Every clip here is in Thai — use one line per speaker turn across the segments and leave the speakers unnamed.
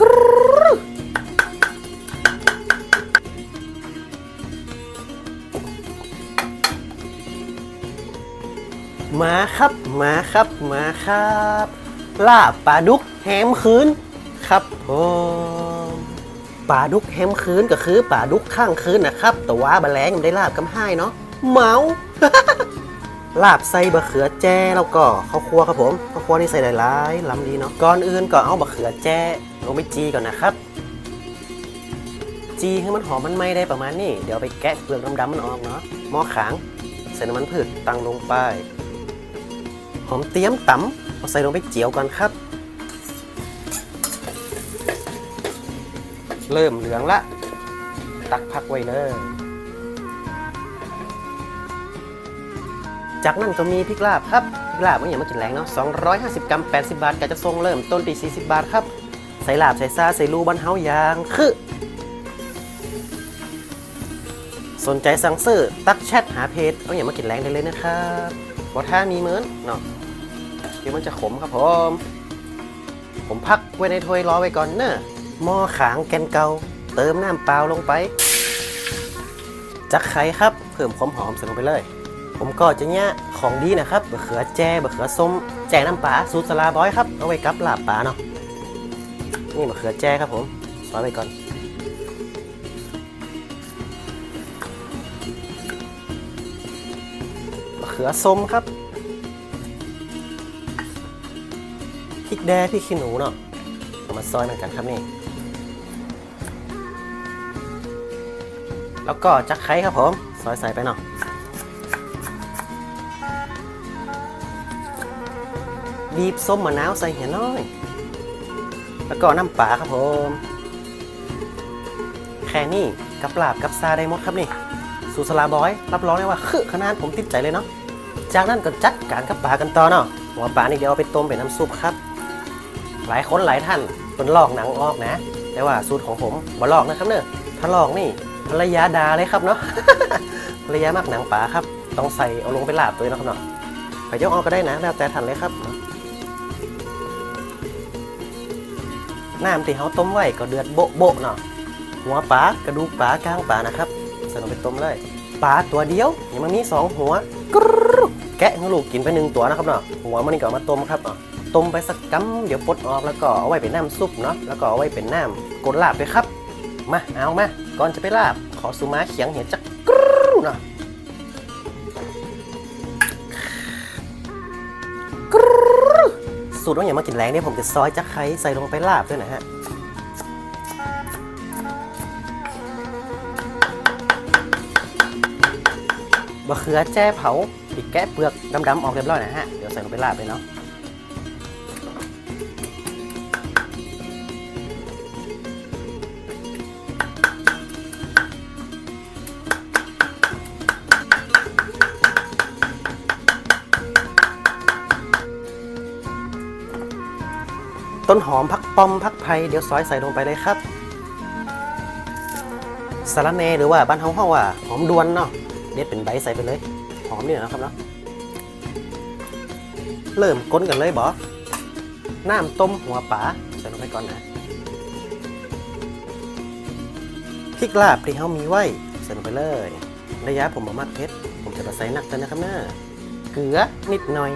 กรูมาครับ มาครับ มาครับ ลาบปลาดุกแฮมคืน ครับผมปลาดุกแฮมคืนก็คือปลาดุกข้างคืนนะครับ แต่ว่าบะแลงมันได้ลาบกำไห้เนาะเมา ลาบใส่บะเขือแจ้แล้วก็ข้าวคั่วครับผมข้าวคั่วนี่ใส่หลายๆล้ำดีเนาะก่อนอื่นก็เอาบะเขือแจ้ลงไปจีก่อนนะครับ จีให้มันหอมมันไหม้ได้ประมาณนี้เดี๋ยวไปแกะเปลือกดำๆมันออกเนาะหม้อขางใส่น้ำมันพืชตั้งลงไปหอมเตรียมตำเอาใส่ลงไปเจียวก่อนครับ เริ่มเหลืองละ ตักพักไว้เลย จากนั้นก็มีพริกลาบครับพริกลาบมันอย่างมากินแรงเนาะ250 กรัม 80 บาทก็จะทรงเริ่มต้นที่ 40 บาทครับ ใส่ลาบใส่ซาใส่รูบันเฮายางคือสนใจสั่งซื้อตักแชทหาเพจเอาอย่างมากินแรงได้เลยนะครับว่าถ้ามีเหมือนเนาะเดี๋ยวมันจะขมครับผม ผมพักไว้ในถ้วยรอไว้ก่อนเนอะหม้อขางแกนเกา เติมน้ำเปล่าลงไป จักไข่ครับ เพิ่มความหอมใส่ลงไปเลย ผมก็จะเนี่ยของดีนะครับบะเขือแจ้บะเขือส้ม แจ้น้ำปลาสูตรสลาบอยครับ เอาไว้กับลาบปลาเนาะ นี่บะเขือแจ้ครับผมซอยไปก่อนมะเขือส้มครับพริกแดงพริกขี้หนูเนาะเอามาซอยเหมือนกันครับนี่ แล้วก็จักไคร้ครับผม ซอยใส่ไปเนาะ บีบส้มมะนาวใส่เหี่ยน้อย แล้วก็น้ำปลาครับผม แค่นี้กับลาบกับซาได้หมดครับนี่ สูตรสลาบอย รับรองได้ว่าคือขนาดผมติดใจเลยเนาะ จากนั้นก็จัดการกับปลากันต่อเนาะ หัวปลานี่เดี๋ยวเอาไปต้มเป็นน้ำซุปครับ หลายคนหลายท่านเป็นลอกหนังออกนะ แต่ว่าสูตรของผมบ่ลอกนะครับเนอะถ้าลอกนี่ภรรยาดาเลยครับเนาะ ภรรยามากหนังปลาครับ ต้องใส่เอาลงไปลาบตัวนะครับเนาะไปยกออกก็ได้นะ แล้วแต่ท่านเลยครับ น้ำที่เขาต้มไว้ก็เดือดโบ๊ะโบ๊ะเนาะหัวปลากระดูกปลากลางปลานะครับใส่ลงไปต้มเลยปลาตัวเดียวยังมันมีสองหัวกรู๊แกะให้ลูกกินไปหนึ่งตัวนะครับเนาะหัวมันนี่ก็มาต้มครับเนาะต้มไปสักกัมเดี๋ยวปลดออกแล้วก็เอาไว้เป็นน้ำซุปเนาะแล้วก็เอาไว้เป็นน้ำกดลาบไปครับมาเอามาก่อนจะไปลาบขอสุมาเขียงเห็นจักกรู๊เนาะ สูตรว่าอย่างมากินแรงเนี่ยผมจะซอยจักไคร้ใส่ลงไปลาบด้วยนะฮะบะเขือแจ้เผาปิดแกะเปลือกดำๆออกเรียบร้อยนะฮะ เดี๋ยวใส่ลงไปลาบเลยเนาะ ต้นหอมพักปอมพักไพรเดี๋ยวซอยใส่ลงไปเลยครับสาระแนหรือว่าบ้านเฮาเฮาว่า หอมดวนเนาะเด็ดเป็นใบใส่ไปเลย หอมนี่นะครับเนาะเริ่มก้นกันเลยบอน้ำต้มหัวปลาใส่ลงไปก่อนนะพริกลาบที่เขามีไว้ใส่ลงไปเลยระยะผมบอมักเผ็ดผมจะใส่หนักกันนะครับเน้าเกลือนิดหน่อย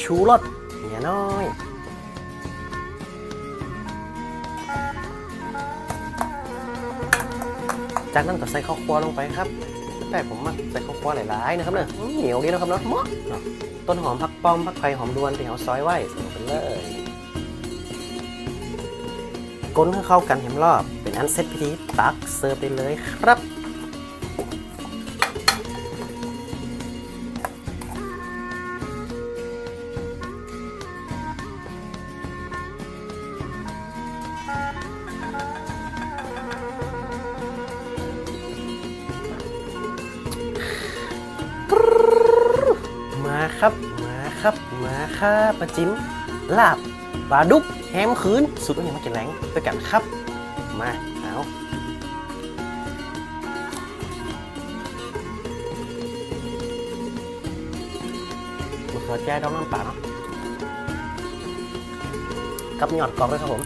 ชูรสเนี่ยน้อย จากนั้นก็ใส่ข้าวคั่วลงไปครับแต่ผมมักใส่ข้าวคั่วหลายๆนะครับเนี่ยอื้อเหนียวดีนะครับเนาะเหมาะเนาะต้นหอมผักป้อมผักไผ่หอมดวนที่เขาซอยไว้ใส่ลงไปเลยก้นให้เข้ากันเห็มรอบ เป็นอันเซตพิธีตักเสิร์ฟได้เลยครับ ครับ มาครับ มาครับปลาจิ้มลาบปลาดุกแฮมคืนสุดว่าอย่างมากินแรงด้วยกันครับ มาเอามะเขือแจ้ดองน้ำปลาเนาะกับหยอดกรอบด้วยครับผม